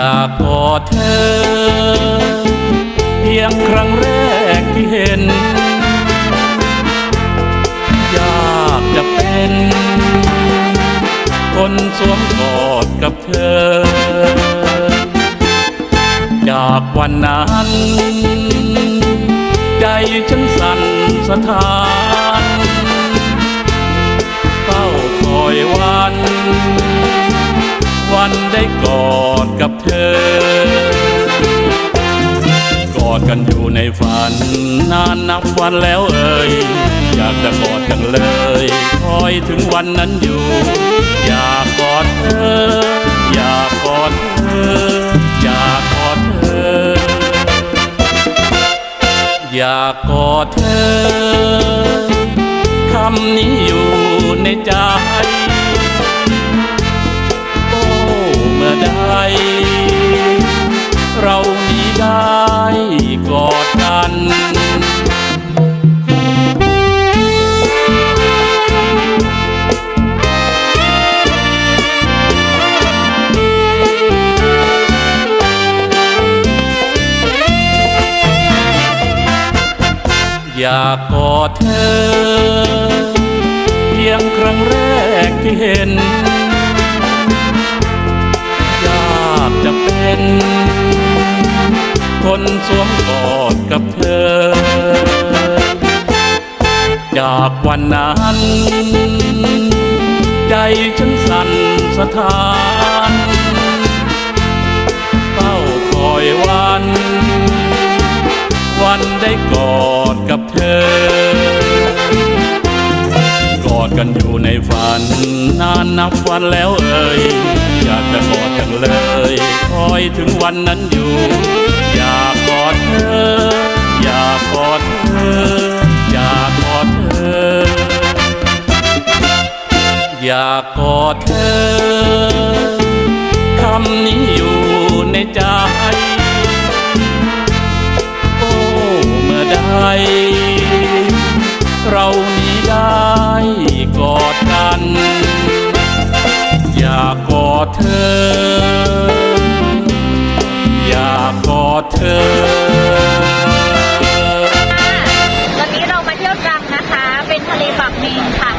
อยากกอดเธอ เพียงครั้งแรกที่เห็น อยากจะเป็น คนสวมกอดกับเธอ จากวันนั้น ใจฉันสั่นสะท้านันได้กอดกับเธอ กอดกันอยู่ในฝัน นานนับวันแล้วเอ่ยอยากจะกอดกันเลย คอยถึงวันนั้นอยู่ อยากกอดเธอ อยากกอดเธอ อยากกอดเธอ อยากกอดเธอคำนี้อยู่ในใจ เรานี้ได้กอดกันอยากกอดเธอ เพียงครั้งแรกที่เห็น น คนสวมกอดกับเธอ จากวันนั้น ใจฉันสั่นสะท้านเฝ้าคอยวัน วันได้กอดกับเธอกอดกันอยู่ในฝัน นานนับวันแล้วเอ่ยอยากจะกอดกันเลย อยถึงวันนั้นอยู่ อยากกอดเธอ อยากกอดเธอ อยากกอดเธอ อยากกอดเธอคำนี้ ดเธอ วันนี้เรามาเที่ยวตรังนะคะ เป็นทะเลปากเมงค่ะ